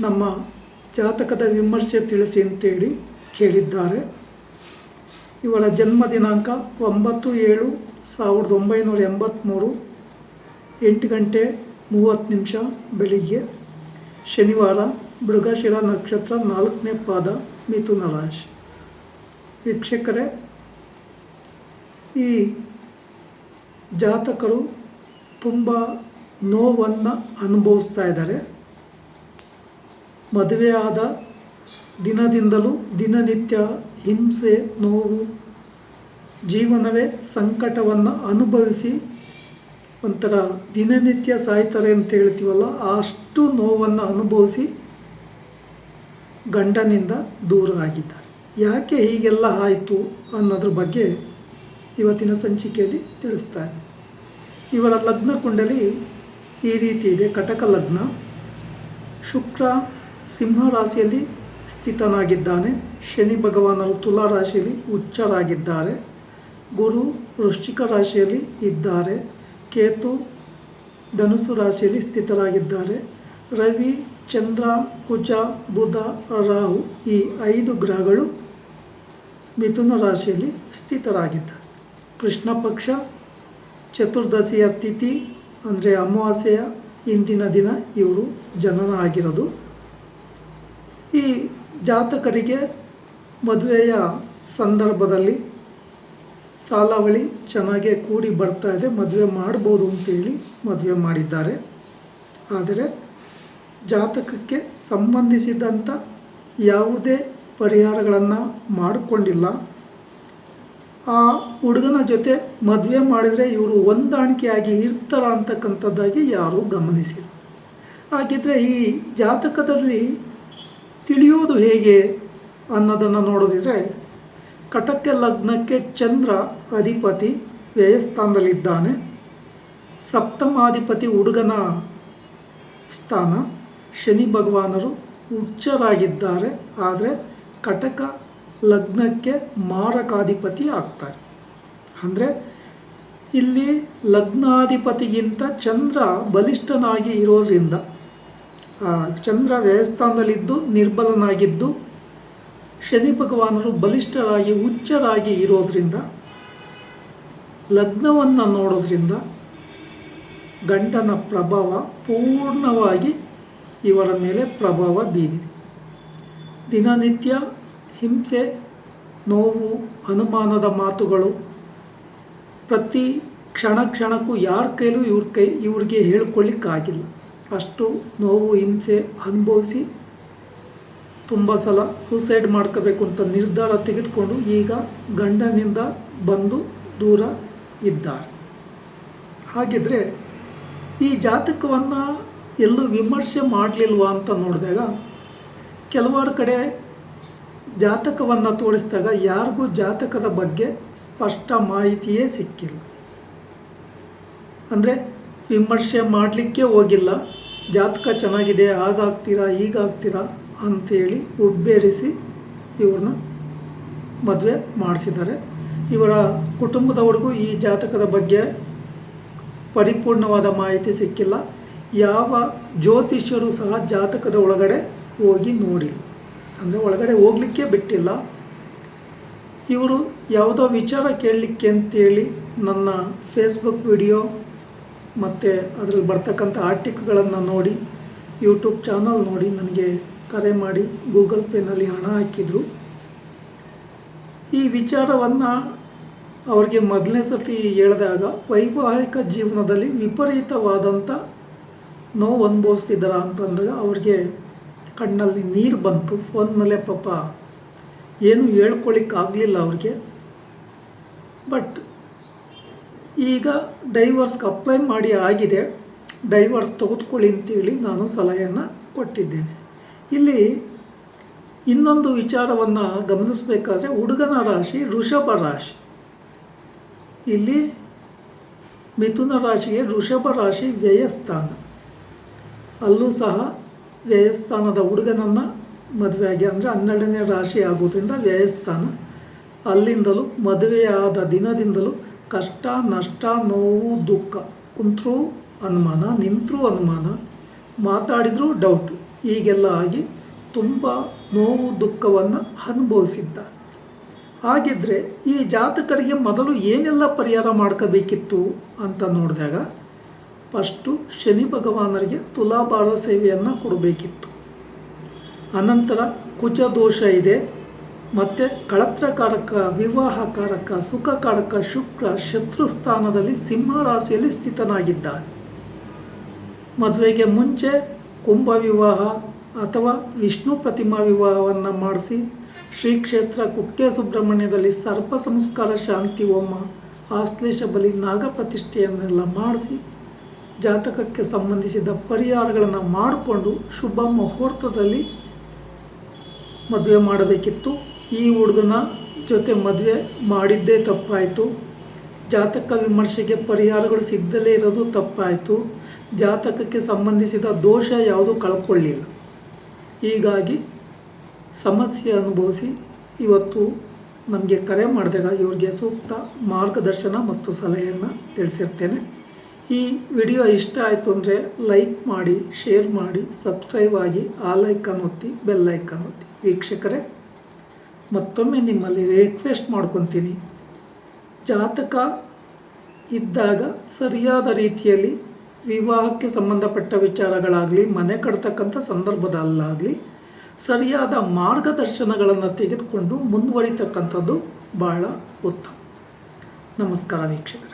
ನಮ್ಮ ಜಾತಕದ ವಿಮರ್ಶೆ ತಿಳಿಸಿ ಅಂತೇಳಿ ಕೇಳಿದ್ದಾರೆ. ಇವರ ಜನ್ಮ ದಿನಾಂಕ ಒಂಬತ್ತು ಏಳು ಸಾವಿರದ ಒಂಬೈನೂರ ಎಂಬತ್ತ್ಮೂರು ಎಂಟು ಗಂಟೆ ಮೂವತ್ತು ನಿಮಿಷ ಬೆಳಿಗ್ಗೆ, ಶನಿವಾರ ಮೃಗಶಿರ ನಕ್ಷತ್ರ ನಾಲ್ಕನೇ ಪಾದ ಮಿಥುನ ರಾಶಿ. ವೀಕ್ಷಕರೇ, ಈ ಜಾತಕರು ತುಂಬ ನೋವನ್ನು ಅನುಭವಿಸ್ತಾ ಇದ್ದಾರೆ. ಮದುವೆಯಾದ ದಿನದಿಂದಲೂ ದಿನನಿತ್ಯ ಹಿಂಸೆ, ನೋವು, ಜೀವನವೇ ಸಂಕಟವನ್ನು ಅನುಭವಿಸಿ ಒಂಥರ ದಿನನಿತ್ಯ ಸಾಯ್ತಾರೆ ಅಂತ ಹೇಳ್ತೀವಲ್ಲ, ಅಷ್ಟು ನೋವನ್ನು ಅನುಭವಿಸಿ ಗಂಡನಿಂದ ದೂರ ಆಗಿದ್ದಾರೆ. ಯಾಕೆ ಹೀಗೆಲ್ಲ ಆಯಿತು ಅನ್ನೋದ್ರ ಬಗ್ಗೆ ಇವತ್ತಿನ ಸಂಚಿಕೆಯಲ್ಲಿ ತಿಳಿಸ್ತಾ ಇದೆ ಇವರ ಲಗ್ನ ಕುಂಡಲಿ ಈ ರೀತಿ ಇದೆ, ಕಟಕ ಲಗ್ನ. ಶುಕ್ರ ಸಿಂಹ ರಾಶಿಯಲ್ಲಿ ಸ್ಥಿತನಾಗಿದ್ದಾನೆ. ಶನಿ ಭಗವಾನರು ತುಲಾ ರಾಶಿಯಲ್ಲಿ ಉಚ್ಚರಾಗಿದ್ದಾರೆ. ಗುರು ವೃಶ್ಚಿಕ ರಾಶಿಯಲ್ಲಿ ಇದ್ದಾರೆ. ಕೇತು ಧನುಸು ರಾಶಿಯಲ್ಲಿ ಸ್ಥಿತರಾಗಿದ್ದಾರೆ. ರವಿ, ಚಂದ್ರ, ಕುಜ, ಬುಧ, ರಾಹು ಈ ಐದು ಗ್ರಹಗಳು ಮಿಥುನ ರಾಶಿಯಲ್ಲಿ ಸ್ಥಿತರಾಗಿದ್ದಾರೆ. ಕೃಷ್ಣ ಪಕ್ಷ, ಚತುರ್ದಶಿಯ ತಿಥಿ ಅಂದರೆ ಅಮಾವಾಸ್ಯೆಯ ಇಂದಿನ ದಿನ ಇವರು ಜನನ ಆಗಿರೋದು. ಈ ಜಾತಕರಿಗೆ ಮದುವೆಯ ಸಂದರ್ಭದಲ್ಲಿ ಸಾಲಾವಳಿ ಚೆನ್ನಾಗೇ ಕೂಡಿ ಬರ್ತಾ ಇದೆ. ಮದುವೆ ಮಾಡ್ಬೋದು ಅಂತೇಳಿ ಮದುವೆ ಮಾಡಿದ್ದಾರೆ. ಆದರೆ ಜಾತಕಕ್ಕೆ ಸಂಬಂಧಿಸಿದಂಥ ಯಾವುದೇ ಪರಿಹಾರಗಳನ್ನು ಮಾಡಿಕೊಂಡಿಲ್ಲ. ಆ ಹುಡುಗನ ಜೊತೆ ಮದುವೆ ಮಾಡಿದರೆ ಇವರು ಹೊಂದಾಣಿಕೆಯಾಗಿ ಇರ್ತಾರ ಅಂತಕ್ಕಂಥದ್ದಾಗಿ ಯಾರೂ ಗಮನಿಸಿಲ್ಲ. ಹಾಗಿದ್ರೆ ಈ ಜಾತಕದಲ್ಲಿ ತಿಳಿಯೋದು ಹೇಗೆ ಅನ್ನೋದನ್ನು ನೋಡೋದಿದ್ರೆ, ಕಟಕ ಲಗ್ನಕ್ಕೆ ಚಂದ್ರ ಅಧಿಪತಿ ವ್ಯಯಸ್ಥಾನದಲ್ಲಿದ್ದಾನೆ. ಸಪ್ತಮಾಧಿಪತಿ ಹುಡುಗನ ಸ್ಥಾನ, ಶನಿ ಭಗವಾನರು ಉಚ್ಚರಾಗಿದ್ದಾರೆ, ಆದರೆ ಕಟಕ ಲಗ್ನಕ್ಕೆ ಮಾರಕಾಧಿಪತಿ ಆಗ್ತಾರೆ. ಅಂದರೆ ಇಲ್ಲಿ ಲಗ್ನಾಧಿಪತಿಗಿಂತ ಚಂದ್ರ ಬಲಿಷ್ಠನಾಗಿ ಇರೋದ್ರಿಂದ ಚಂದ್ರ ವ್ಯಯಸ್ಥಾನದಲ್ಲಿದ್ದು ನಿರ್ಬಲನಾಗಿದ್ದು ಶನಿ ಭಗವಾನರು ಬಲಿಷ್ಠರಾಗಿ, ಉಚ್ಚರಾಗಿ ಇರೋದರಿಂದ, ಲಗ್ನವನ್ನು ನೋಡೋದ್ರಿಂದ ಗಂಡನ ಪ್ರಭಾವ ಪೂರ್ಣವಾಗಿ ಇವರ ಮೇಲೆ ಪ್ರಭಾವ ಬೀರಿದೆ. ದಿನನಿತ್ಯ ಹಿಂಸೆ, ನೋವು, ಅನುಮಾನದ ಮಾತುಗಳು, ಪ್ರತಿ ಕ್ಷಣ ಕ್ಷಣಕ್ಕೂ ಯಾರ ಕೈಲೂ ಇವ್ರ ಕೈ, ಇವ್ರಿಗೆ ಹೇಳ್ಕೊಳ್ಳಿಕ್ಕಾಗಿಲ್ಲ ಅಷ್ಟು ನೋವು ಹಿಂಸೆ ಅನುಭವಿಸಿ ತುಂಬ ಸಲ ಸೂಸೈಡ್ ಮಾಡ್ಕೋಬೇಕು ಅಂತ ನಿರ್ಧಾರ ತೆಗೆದುಕೊಂಡು ಈಗ ಗಂಡನಿಂದ ಬಂದು ದೂರ ಇದ್ದಾರೆ. ಹಾಗಿದ್ರೆ ಈ ಜಾತಕವನ್ನು ಎಲ್ಲೂ ವಿಮರ್ಶೆ ಮಾಡಲಿಲ್ವಾ ಅಂತ ನೋಡಿದಾಗ ಕೆಲವಾರು ಕಡೆ ಜಾತಕವನ್ನು ತೋರಿಸಿದಾಗ ಯಾರಿಗೂ ಜಾತಕದ ಬಗ್ಗೆ ಸ್ಪಷ್ಟ ಮಾಹಿತಿಯೇ ಸಿಕ್ಕಿಲ್ಲ. ಅಂದರೆ ವಿಮರ್ಶೆ ಮಾಡಲಿಕ್ಕೆ ಹೋಗಿಲ್ಲ. ಜಾತಕ ಚೆನ್ನಾಗಿದೆ, ಹಾಗಾಗ್ತೀರಾ ಈಗಾಗ್ತೀರಾ ಅಂಥೇಳಿ ಉಬ್ಬೇರಿಸಿ ಇವ್ರನ್ನ ಮದುವೆ ಮಾಡಿಸಿದ್ದಾರೆ. ಇವರ ಕುಟುಂಬದವ್ರಿಗೂ ಈ ಜಾತಕದ ಬಗ್ಗೆ ಪರಿಪೂರ್ಣವಾದ ಮಾಹಿತಿ ಸಿಕ್ಕಿಲ್ಲ. ಯಾವ ಜ್ಯೋತಿಷ್ಯರು ಸಹ ಜಾತಕದ ಒಳಗಡೆ ಹೋಗಿ ನೋಡಿಲ್ಲ ಅಂದರೆ ಒಳಗಡೆ ಹೋಗಲಿಕ್ಕೆ ಬಿಟ್ಟಿಲ್ಲ. ಇವರು ಯಾವುದೋ ವಿಚಾರ ಕೇಳಲಿಕ್ಕೆ ಅಂತೇಳಿ ನನ್ನ ಫೇಸ್ಬುಕ್ ವಿಡಿಯೋ ಮತ್ತು ಅದರಲ್ಲಿ ಬರ್ತಕ್ಕಂಥ ಆರ್ಟಿಕ್ಗಳನ್ನು ನೋಡಿ ಯೂಟ್ಯೂಬ್ ಚಾನಲ್ ನೋಡಿ ನನಗೆ ಕರೆ ಮಾಡಿ ಗೂಗಲ್ ಪೇನಲ್ಲಿ ಹಣ ಹಾಕಿದರು. ಈ ವಿಚಾರವನ್ನು ಅವ್ರಿಗೆ ಮೊದಲನೇ ಸತಿ ಹೇಳಿದಾಗ, ವೈವಾಹಿಕ ಜೀವನದಲ್ಲಿ ವಿಪರೀತವಾದಂಥ ನೋವು ಅನುಭವಿಸ್ತಿದ್ದಾರ ಅಂತಂದಾಗ ಅವ್ರಿಗೆ ಕಣ್ಣಲ್ಲಿ ನೀರು ಬಂತು ಫೋನ್ನಲ್ಲೇ ಪಾಪ. ಏನು ಹೇಳ್ಕೊಳಿಕ್ಕಾಗಲಿಲ್ಲ ಅವ್ರಿಗೆ. ಬಟ್ ಈಗ ಡೈವರ್ಸ್ಗೆ ಅಪ್ಲೈ ಮಾಡಿ ಆಗಿದೆ. ಡೈವರ್ಸ್ ತೆಗೆದುಕೊಳ್ಳಿ ಅಂತೇಳಿ ನಾನು ಸಲಹೆಯನ್ನು ಕೊಟ್ಟಿದ್ದೇನೆ. ಇಲ್ಲಿ ಇನ್ನೊಂದು ವಿಚಾರವನ್ನು ಗಮನಿಸಬೇಕಾದ್ರೆ ಹುಡುಗನ ರಾಶಿ ಋಷಭ ರಾಶಿ. ಇಲ್ಲಿ ಮಿಥುನ ರಾಶಿಗೆ ಋಷಭ ರಾಶಿ ವ್ಯಯಸ್ಥಾನ. ಅಲ್ಲೂ ಸಹ ವ್ಯಯಸ್ಥಾನದ ಹುಡುಗನನ್ನು ಮದುವೆಯಾಗಿ ಅಂದರೆ ಹನ್ನೆರಡನೇ ರಾಶಿ ಆಗೋದ್ರಿಂದ ವ್ಯಯಸ್ಥಾನ. ಅಲ್ಲಿಂದಲೂ ಮದುವೆಯಾದ ದಿನದಿಂದಲೂ ಕಷ್ಟ, ನಷ್ಟ, ನೋವು, ದುಃಖ. ಕುಂತರೂ ಅನುಮಾನ, ನಿಂತರೂ ಅನುಮಾನ, ಮಾತಾಡಿದರೂ ಡೌಟ್ ಹೀಗೆಲ್ಲ ಆಗಿ ತುಂಬ ನೋವು, ದುಃಖವನ್ನು ಅನುಭವಿಸಿದ್ದ. ಹಾಗಿದ್ದರೆ ಈ ಜಾತಕರಿಗೆ ಮೊದಲು ಏನೆಲ್ಲ ಪರಿಹಾರ ಮಾಡ್ಕೋಬೇಕಿತ್ತು ಅಂತ ನೋಡಿದಾಗ ಫಸ್ಟು ಶನಿ ಭಗವಾನರಿಗೆ ತುಲಾಭಾರ ಸೇವೆಯನ್ನು ಕೊಡಬೇಕಿತ್ತು. ಅನಂತರ ಕುಚ ದೋಷ ಇದೆ ಮತ್ತು ಕಳತ್ರಕಾರಕ, ವಿವಾಹಕಾರಕ, ಸುಖಕಾರಕ ಶುಕ್ರ ಶತ್ರುಸ್ಥಾನದಲ್ಲಿ ಸ್ಥಾನದಲ್ಲಿ ಸಿಂಹ ರಾಶಿಯಲ್ಲಿ ಸ್ಥಿತನಾಗಿದ್ದಾನೆ. ಮದುವೆಗೆ ಮುಂಚೆ ಕುಂಭ ವಿವಾಹ ಅಥವಾ ವಿಷ್ಣು ಪ್ರತಿಮಾ ವಿವಾಹವನ್ನು ಮಾಡಿಸಿ ಶ್ರೀ ಕ್ಷೇತ್ರ ಕುಕ್ಕೆ ಸುಬ್ರಹ್ಮಣ್ಯದಲ್ಲಿ ಸರ್ಪ ಸಂಸ್ಕಾರ ಶಾಂತಿ ಹೋಮ, ಆಶ್ಲೇಷ ಬಲಿ, ನಾಗ ಪ್ರತಿಷ್ಠೆಯನ್ನೆಲ್ಲ ಮಾಡಿಸಿ ಜಾತಕಕ್ಕೆ ಸಂಬಂಧಿಸಿದ ಪರಿಹಾರಗಳನ್ನು ಮಾಡಿಕೊಂಡು ಶುಭ ಮುಹೂರ್ತದಲ್ಲಿ ಮದುವೆ ಮಾಡಬೇಕಿತ್ತು. ಈ ಹುಡುಗನ ಜೊತೆ ಮದುವೆ ಮಾಡಿದ್ದೇ ತಪ್ಪಾಯಿತು. ಜಾತಕ ವಿಮರ್ಶೆಗೆ ಪರಿಹಾರಗಳು ಸಿಗದಲೇ ಇರೋದು ತಪ್ಪಾಯಿತು. ಜಾತಕಕ್ಕೆ ಸಂಬಂಧಿಸಿದ ದೋಷ ಯಾವುದೂ ಕಳ್ಕೊಳ್ಳಿಲ್ಲ. ಹೀಗಾಗಿ ಸಮಸ್ಯೆ ಅನುಭವಿಸಿ ಇವತ್ತು ನಮಗೆ ಕರೆ ಮಾಡಿದಾಗ ಇವ್ರಿಗೆ ಸೂಕ್ತ ಮಾರ್ಗದರ್ಶನ ಮತ್ತು ಸಲಹೆಯನ್ನು ತಿಳಿಸಿರ್ತೇನೆ. ಈ ವಿಡಿಯೋ ಇಷ್ಟ ಆಯಿತು ಅಂದರೆ ಲೈಕ್ ಮಾಡಿ, ಶೇರ್ ಮಾಡಿ, ಸಬ್ಸ್ಕ್ರೈಬ್ ಆಗಿ, ಆ ಲೈಕನ್ ಒತ್ತಿ, ಬೆಲ್ ಐಕನ್ ಒತ್ತಿ. ವೀಕ್ಷಕರೇ ಮತ್ತೊಮ್ಮೆ ನಿಮ್ಮಲ್ಲಿ ರಿಕ್ವೆಸ್ಟ್ ಮಾಡ್ಕೊತೀನಿ. ಜಾತಕ ಇದ್ದಾಗ ಸರಿಯಾದ ರೀತಿಯಲ್ಲಿ ವಿವಾಹಕ್ಕೆ ಸಂಬಂಧಪಟ್ಟ ವಿಚಾರಗಳಾಗಲಿ, ಮನೆ ಕಟ್ತಕ್ಕಂಥ ಸಂದರ್ಭದಲ್ಲಾಗಲಿ, ಸರಿಯಾದ ಮಾರ್ಗದರ್ಶನಗಳನ್ನು ತೆಗೆದುಕೊಂಡು ಮುಂದುವರಿತಕ್ಕಂಥದ್ದು ಬಹಳ ಉತ್ತಮ. ನಮಸ್ಕಾರ ವೀಕ್ಷಕರೇ.